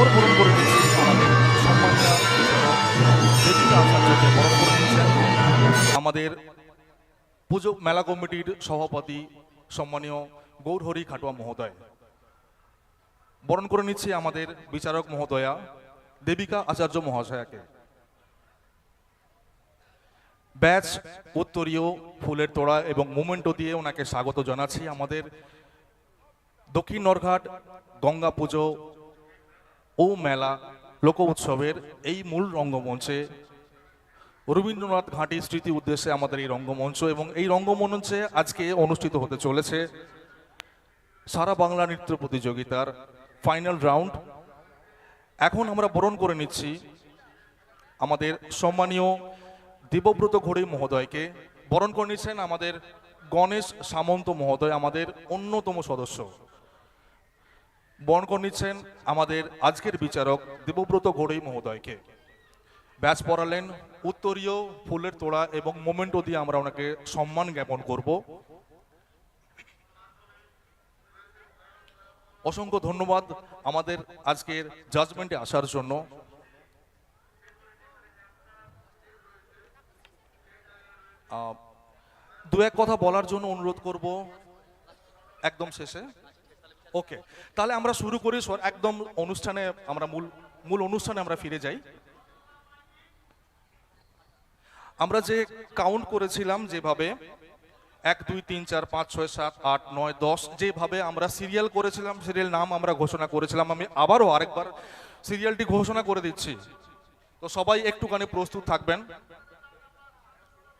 আমাদের আমাদের পুজো মেলা কমিটির সভাপতি সম্মানীয় গৌরহরি খাটুয়া মহোদয়। বরণ করে নিচ্ছি আমাদের বিচারক মহোদয়া, দেবিকা আচার্য মহাশয়াকে। ব্যাচ উত্তরীয় ফুলের তোড়া এবং মোমেন্টো দিয়ে ওনাকে স্বাগত জানাচ্ছি আমাদের দক্ষিণ নরঘাট গঙ্গা পুজো ও মেলা লোক উৎসবের এই মূল রঙ্গমঞ্চে রবীন্দ্রনাথ ঘাঁটি স্মৃতি উদ্দেশ্যে আমাদের এই রঙ্গমঞ্চ এবং এই রঙ্গমঞ্চে আজকে অনুষ্ঠিত হতে চলেছে সারা বাংলা নৃত্য প্রতিযোগিতার ফাইনাল রাউন্ড। এখন আমরা বরণ করে নিচ্ছি আমাদের সম্মানীয় দেবব্রত ঘড়ি মহোদয়কে। বরণ করে নিচ্ছেন আমাদের গণেশ সামন্ত মহোদয়, আমাদের অন্যতম সদস্য। বরণ নিচ্ছেন আমাদের আজকের বিচারক দেবব্রত ঘড়ি মহোদয়কে। ব্যাচ পড়ালেন, উত্তরীয় ফুলের তোড়া এবং মোমেন্টো দিয়ে আমরা ওনাকে সম্মান জ্ঞাপন করব। অসংখ্য ধন্যবাদ আমাদের আজকের জাজমেন্টে আসার জন্য। দু এক কথা বলার জন্য অনুরোধ করব। একদম শেষে। ওকে তাহলে আমরা শুরু করি একদম অনুষ্ঠানে আমরা মূল মূল অনুষ্ঠানে আমরা ফিরে যাই। আমরা যে কাউন্ট করেছিলাম যেভাবে, এক, দুই, তিন, চার, পাঁচ, ছয়, সাত, আট, নয়, দশ, যেভাবে আমরা সিরিয়াল করেছিলাম সিরিয়াল নাম আমরা ঘোষণা করেছিলাম। আমি আবারও আরেকবার সিরিয়ালটি ঘোষণা করে দিচ্ছি। তো সবাই একটুখানি প্রস্তুত থাকবেন।